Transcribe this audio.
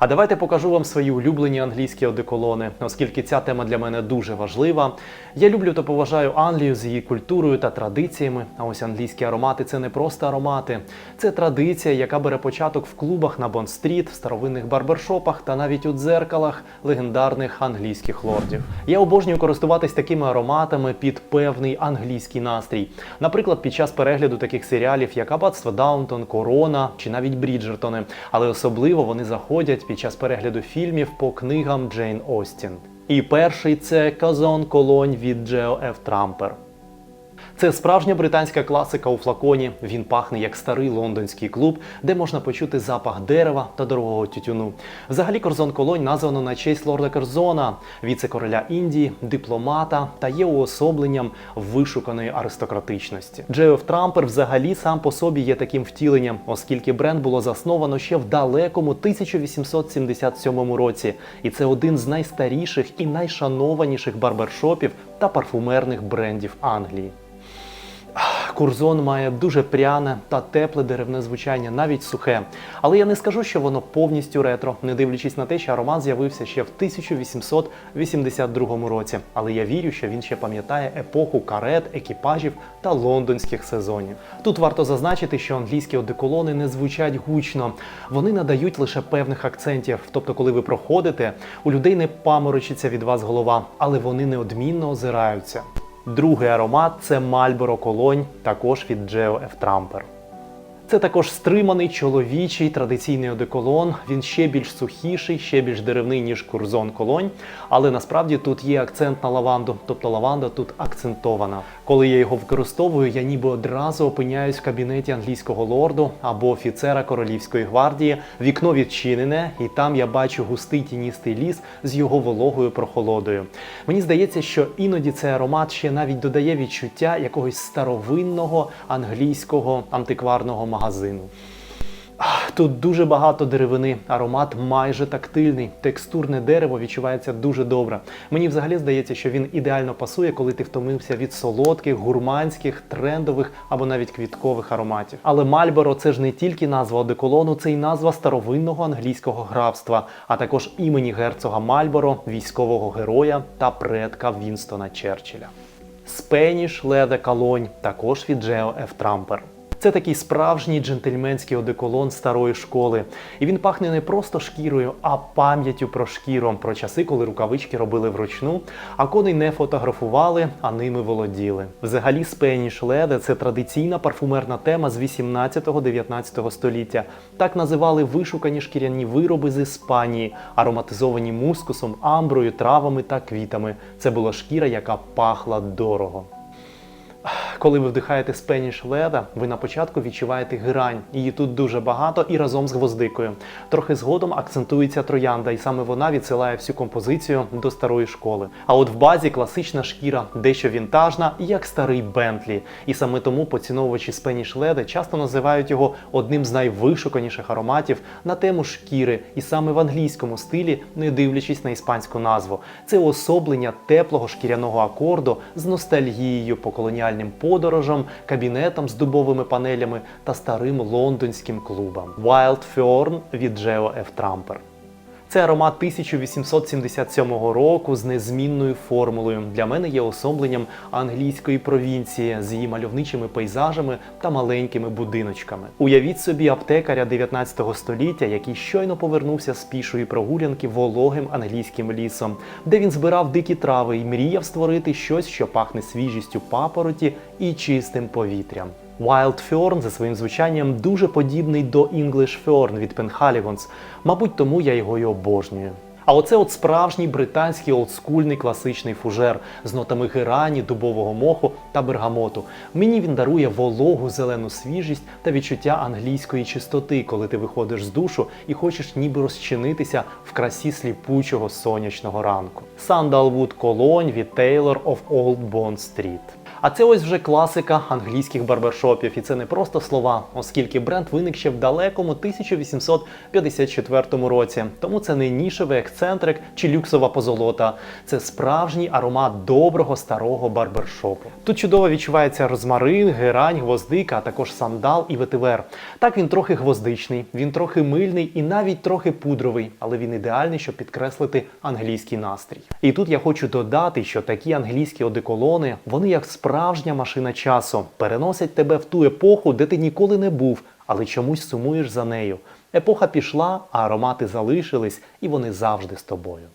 А давайте покажу вам свої улюблені англійські одеколони, оскільки ця тема для мене дуже важлива. Я люблю та поважаю Англію з її культурою та традиціями. А ось англійські аромати це не просто аромати, це традиція, яка бере початок в клубах на Бонд-стріт, в старовинних барбершопах та навіть у дзеркалах легендарних англійських лордів. Я обожнюю користуватись такими ароматами під певний англійський настрій. Наприклад, під час перегляду таких серіалів, як Аббатство Даунтон, Корона чи навіть Бріджертони, але особливо вони заходять під час перегляду фільмів по книгам Джейн Остін. І перший це Казон Колонь від Джео Ф. Трампер. Це справжня британська класика у флаконі. Він пахне як старий лондонський клуб, де можна почути запах дерева та дорогого тютюну. Взагалі, корзон колонь названо на честь лорда Керзона, віце-короля Індії, дипломата та є уособленням вишуканої аристократичності. Джеоф Трампер взагалі сам по собі є таким втіленням, оскільки бренд було засновано ще в далекому 1877 році, і це один з найстаріших і найшанованіших барбершопів та парфумерних брендів Англії. Курзон має дуже пряне та тепле деревне звучання, навіть сухе. Але я не скажу, що воно повністю ретро, не дивлячись на те, що аромат з'явився ще в 1882 році. Але я вірю, що він ще пам'ятає епоху карет, екіпажів та лондонських сезонів. Тут варто зазначити, що англійські одеколони не звучать гучно, вони надають лише певних акцентів. Тобто, коли ви проходите, у людей не паморочиться від вас голова, але вони неодмінно озираються. Другий аромат це Marlboro Колонь, також від Geo F. Tramper. Це також стриманий чоловічий традиційний одеколон. Він ще більш сухіший, ще більш деревний, ніж курзон колонь. Але насправді тут є акцент на лаванду, тобто лаванда тут акцентована. Коли я його використовую, я ніби одразу опиняюсь в кабінеті англійського лорду або офіцера королівської гвардії. Вікно відчинене, і там я бачу густий тіністий ліс з його вологою прохолодою. Мені здається, що іноді цей аромат ще навіть додає відчуття якогось старовинного англійського антикварного магазину. Ах, Тут дуже багато деревини, аромат майже тактильний, текстурне дерево відчувається дуже добре. Мені взагалі здається, що він ідеально пасує, коли ти втомився від солодких, гурманських, трендових або навіть квіткових ароматів. Але Мальборо це ж не тільки назва одеколону, це й назва старовинного англійського графства, а також імені герцога Мальборо, військового героя та предка Вінстона Черчилля. Spanish Leather Cologne, також від Geo F. Tramper. Це такий справжній джентльменський одеколон старої школи. І він пахне не просто шкірою, а пам'яттю про шкіру, про часи, коли рукавички робили вручну, а коней не фотографували, а ними володіли. Взагалі, Spanish Leather – це традиційна парфумерна тема з 18-19 століття. Так називали вишукані шкіряні вироби з Іспанії, ароматизовані мускусом, амброю, травами та квітами. Це була шкіра, яка пахла дорого. Коли ви вдихаєте Spanish Leather, ви на початку відчуваєте грань. Її тут дуже багато і разом з гвоздикою. Трохи згодом акцентується троянда, і саме вона відсилає всю композицію до старої школи. А от в базі класична шкіра, дещо вінтажна, як старий Бентлі. І саме тому поціновувачі Spanish Leather часто називають його одним з найвишуканіших ароматів на тему шкіри, і саме в англійському стилі, не дивлячись на іспанську назву. Це уособлення теплого шкіряного акорду з ностальгією по колоніальним подорожам, кабінетам з дубовими панелями та старим лондонським клубам. Wild Fern від Geo F. Tramper. Це аромат 1877 року з незмінною формулою. Для мене є особленням англійської провінції з її мальовничими пейзажами та маленькими будиночками. Уявіть собі аптекаря 19 століття, який щойно повернувся з пішої прогулянки вологим англійським лісом, де він збирав дикі трави і мріяв створити щось, що пахне свіжістю папороті і чистим повітрям. Wild Fern за своїм звучанням дуже подібний до English Fern від Penhaligon's. Мабуть, тому я його й обожнюю. А оце от справжній британський олдскульний класичний фужер з нотами герані, дубового моху та бергамоту. Мені він дарує вологу зелену свіжість та відчуття англійської чистоти, коли ти виходиш з душу і хочеш ніби розчинитися в красі сліпучого сонячного ранку. Sandalwood Cologne від Taylor of Old Bond Street. А це ось вже класика англійських барбершопів, і це не просто слова, оскільки бренд виник ще в далекому 1854 році. Тому це не нішевий ексцентрик чи люксова позолота. Це справжній аромат доброго старого барбершопу. Тут чудово відчувається розмарин, герань, гвоздика, а також сандал і ветивер. Так він трохи гвоздичний, він трохи мильний і навіть трохи пудровий, але він ідеальний, щоб підкреслити англійський настрій. І тут я хочу додати, що такі англійські одеколони, вони як справжня машина часу, переносять тебе в ту епоху, де ти ніколи не був, але чомусь сумуєш за нею. Епоха пішла, а аромати залишились, і вони завжди з тобою.